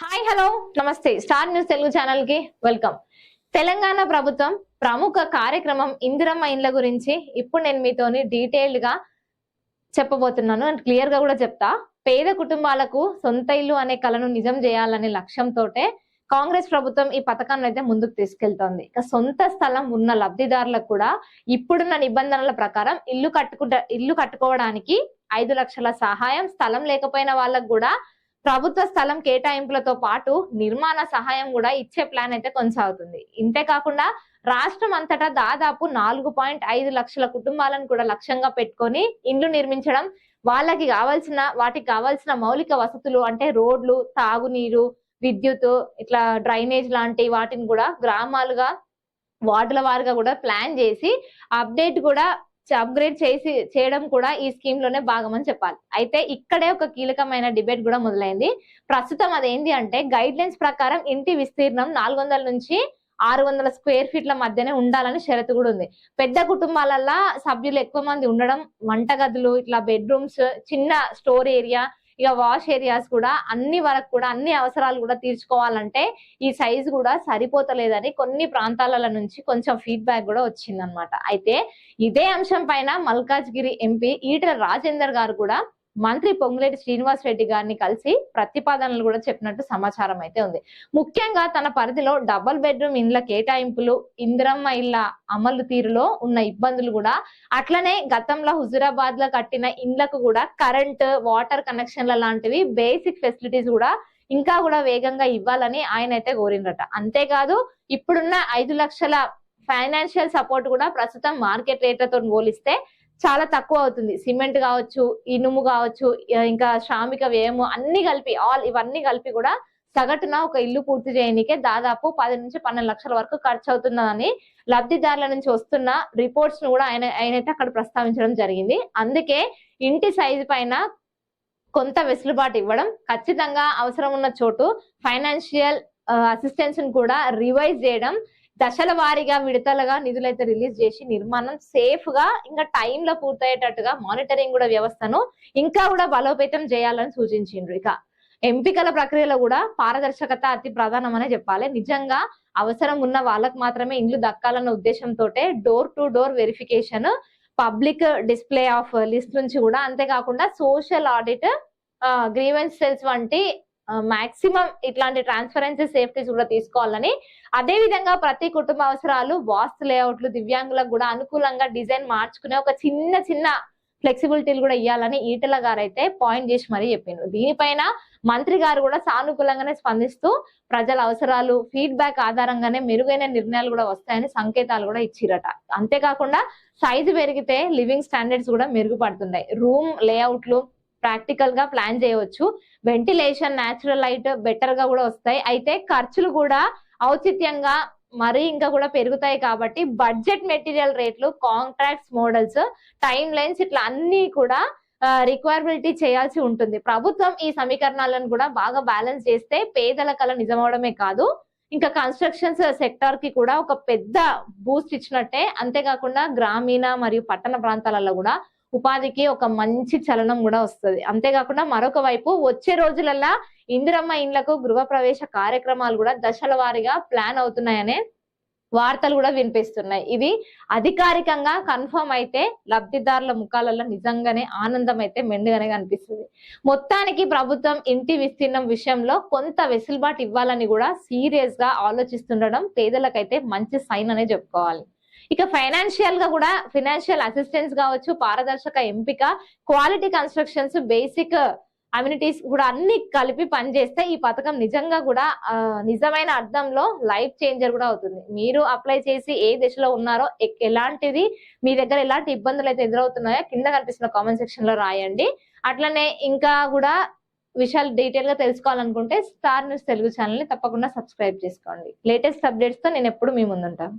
Hi hello. నమస్తే. Star news Telugu ఛానల్కి welcome. Telangana ప్రభుత్వం ప్రముఖ కార్యక్రమం ఇందిరమ్మ ఇండ్ల గురించి ఇప్పుడు నేను మీతోని డీటెయిల్డ్గా చెప్పబోతున్నాను అండ్ క్లియర్గా కూడా చెప్తా. పేద కుటుంబాలకు సొంత ఇల్లు అనే కలను నిజం చేయాలనే లక్ష్యంతో కాంగ్రెస్ ప్రభుత్వం ఈ పథకాన్ని అయితే ముందుకు తీసుకెళ్తోంది. ఇక సొంత స్థలం ఉన్న లబ్ధిదారులకు కూడా ఇప్పుడున్న నిబంధనల ప్రకారం ఇల్లు కట్టుకుంట ఇల్లు కట్టుకోవడానికి ఐదు లక్షల సహాయం స్థలం లేకపోయిన వాళ్ళకు కూడా ప్రభుత్వ స్థలం కేటాయింపులతో పాటు నిర్మాణ సహాయం కూడా ఇచ్చే ప్లాన్ అయితే కొనసాగుతుంది. ఇంతే కాకుండా రాష్ట్రం అంతటా దాదాపు నాలుగు పాయింట్ ఐదు లక్షల కుటుంబాలను కూడా లక్ష్యంగా పెట్టుకొని ఇండ్లు నిర్మించడం వాళ్ళకి కావాల్సిన వాటికి కావాల్సిన మౌలిక వసతులు అంటే రోడ్లు తాగునీరు విద్యుత్ ఇట్లా డ్రైనేజ్ లాంటి వాటిని కూడా గ్రామాలుగా వార్డుల వారుగా కూడా ప్లాన్ చేసి అప్డేట్ కూడా అప్గ్రేడ్ చేసి చేయడం కూడా ఈ స్కీమ్లోనే భాగమని చెప్పాలి. అయితే ఇక్కడే ఒక కీలకమైన డిబేట్ కూడా మొదలైంది. ప్రస్తుతం అదేంటి అంటే గైడ్ లైన్స్ ప్రకారం ఇంటి విస్తీర్ణం నాలుగు వందల నుంచి ఆరు వందల స్క్వేర్ ఫీట్ల మధ్యనే ఉండాలని షరతు కూడా ఉంది. పెద్ద కుటుంబాలల్లో సభ్యులు ఎక్కువ మంది ఉండడం వంటగదులు ఇట్లా బెడ్రూమ్స్ చిన్న స్టోర్ ఏరియా ఇక వాష్ ఏరియాస్ కూడా అన్ని వరకు కూడా అన్ని అవసరాలు కూడా తీర్చుకోవాలంటే ఈ సైజ్ కూడా సరిపోతలేదని కొన్ని ప్రాంతాల నుంచి కొంచెం ఫీడ్బ్యాక్ కూడా వచ్చిందనమాట అయితే ఇదే అంశం పైన మల్కాజ్గిరి ఎంపీ ఈటల రాజేందర్ గారు కూడా మంత్రి పొంగులేటి శ్రీనివాస్ రెడ్డి గారిని కలిసి ప్రతిపాదనలు కూడా చెప్పినట్టు సమాచారం అయితే ఉంది. ముఖ్యంగా తన పరిధిలో డబుల్ బెడ్రూమ్ ఇండ్ల కేటాయింపులు ఇందిరమ్మ ఇళ్ళ అమలు తీరులో ఉన్న ఇబ్బందులు కూడా అట్లనే గతంలో హుజురాబాద్లో కట్టిన ఇండ్లకు కూడా కరెంట్ వాటర్ కనెక్షన్ల లాంటివి బేసిక్ ఫెసిలిటీస్ కూడా ఇంకా కూడా వేగంగా ఇవ్వాలని ఆయన అయితే కోరిండ్రట. అంతేకాదు ఇప్పుడున్న ఐదు లక్షల ఫైనాన్షియల్ సపోర్ట్ కూడా ప్రస్తుతం మార్కెట్ రేట్లతో పోలిస్తే చాలా తక్కువ అవుతుంది. సిమెంట్ కావచ్చు ఇనుము కావచ్చు ఇంకా శ్రామిక వ్యయము అన్ని కలిపి ఆల్ ఇవన్నీ కలిపి కూడా సగటున ఒక ఇల్లు పూర్తి చేయడానికే దాదాపు పది నుంచి పన్నెండు లక్షల వరకు ఖర్చు అవుతుందని లబ్ధిదారుల నుంచి వస్తున్న రిపోర్ట్స్ను కూడా ఆయన ఆయనైతే అక్కడ ప్రస్తావించడం జరిగింది. అందుకే ఇంటి సైజు పైన కొంత వెసులుబాటు ఇవ్వడం ఖచ్చితంగా అవసరం ఉన్న చోటు ఫైనాన్షియల్ అసిస్టెన్స్ కూడా రివైజ్ చేయడం దశల వారీగా విడతలుగా నిధులైతే రిలీజ్ చేసి నిర్మాణం సేఫ్గా ఇంకా టైం లో పూర్తయ్యేటట్టుగా మానిటరింగ్ కూడా వ్యవస్థను ఇంకా కూడా బలోపేతం చేయాలని సూచించిండ్రు. ఇక ఎంపికల ప్రక్రియలో కూడా పారదర్శకత అతి ప్రధానమనే చెప్పాలి. నిజంగా అవసరం ఉన్న వాళ్ళకు మాత్రమే ఇండ్లు దక్కాలన్న ఉద్దేశంతో door to door verification public display of list నుంచి కూడా అంతేకాకుండా సోషల్ ఆడిట్ గ్రీవెన్స్ సెల్స్ వంటి మాక్సిమం ఇట్లాంటి ట్రాన్స్పరెన్సీ సేఫ్టీస్ కూడా తీసుకోవాలని అదే విధంగా ప్రతి కుటుంబ అవసరాలు వాస్తు లేఅవుట్లు దివ్యాంగులకు కూడా అనుకూలంగా డిజైన్ మార్చుకునే ఒక చిన్న చిన్న ఫ్లెక్సిబిలిటీలు కూడా ఇవ్వాలని ఈటల గారు అయితే పాయింట్ చేసి మరీ చెప్పిండ్రు. దీనిపైన మంత్రి గారు కూడా సానుకూలంగానే స్పందిస్తూ ప్రజల అవసరాలు ఫీడ్బ్యాక్ ఆధారంగానే మెరుగైన నిర్ణయాలు కూడా వస్తాయని సంకేతాలు కూడా ఇచ్చిరట. అంతేకాకుండా సైజు పెరిగితే లివింగ్ స్టాండర్డ్స్ కూడా మెరుగుపడుతున్నాయి. రూమ్ లేఅవుట్లు ప్రాక్టికల్గా ప్లాన్ చేయవచ్చు. వెంటిలేషన్ న్యాచురల్ లైట్ బెటర్గా కూడా వస్తాయి. అయితే ఖర్చులు కూడా ఔచిత్యంగా మరీ ఇంకా కూడా పెరుగుతాయి కాబట్టి బడ్జెట్ మెటీరియల్ రేట్లు కాంట్రాక్ట్స్ మోడల్స్ టైం లైన్స్ ఇట్లా అన్ని కూడా రిక్వైరబిలిటీ చేయాల్సి ఉంటుంది. ప్రభుత్వం ఈ సమీకరణాలను కూడా బాగా బ్యాలెన్స్ చేస్తే పేదల కళ నిజమవడమే కాదు. ఇంకా కన్స్ట్రక్షన్స్ సెక్టార్కి కూడా ఒక పెద్ద బూస్ట్ ఇచ్చినట్టే. అంతేకాకుండా గ్రామీణ మరియు పట్టణ ప్రాంతాలలో కూడా ఉపాధికి ఒక మంచి చలనం కూడా వస్తుంది. అంతేకాకుండా మరొక వైపు వచ్చే రోజులల్లా ఇందిరమ్మ ఇండ్లకు గృహప్రవేశ కార్యక్రమాలు కూడా దశల వారీగా ప్లాన్ అవుతున్నాయనే వార్తలు కూడా వినిపిస్తున్నాయి. ఇవి అధికారికంగా కన్ఫర్మ్ అయితే లబ్ధిదారుల ముఖాలలో నిజంగానే ఆనందం అయితే మెండుగానే కనిపిస్తుంది. మొత్తానికి ప్రభుత్వం ఇంటి విస్తీర్ణం విషయంలో కొంత వెసులుబాటు ఇవ్వాలని కూడా సీరియస్గా ఆలోచిస్తుండడం పేదలకైతే మంచి సైన్ అనే చెప్పుకోవాలి. ఇక ఫైనాన్షియల్గా కూడా ఫైనాన్షియల్ అసిస్టెన్స్ కావచ్చు పారదర్శక ఎంపిక క్వాలిటీ కన్స్ట్రక్షన్స్ బేసిక్ అమ్యూనిటీస్ కూడా అన్ని కలిపి పనిచేస్తే ఈ పథకం నిజంగా కూడా నిజమైన అర్థంలో లైఫ్ చేంజర్ కూడా అవుతుంది. మీరు అప్లై చేసి ఏ దశలో ఉన్నారో ఎలాంటిది మీ దగ్గర ఎలాంటి ఇబ్బందులు అయితే ఎదురవుతున్నాయో కింద కనిపిస్తున్న కామెంట్ సెక్షన్లో రాయండి. అట్లనే ఇంకా కూడా విషయాలు డీటెయిల్గా తెలుసుకోవాలనుకుంటే స్టార్ న్యూస్ తెలుగు ఛానల్ని తప్పకుండా సబ్స్క్రైబ్ చేసుకోండి. లేటెస్ట్ అప్డేట్స్తో నేను ఎప్పుడు మీ ముందుంటాను.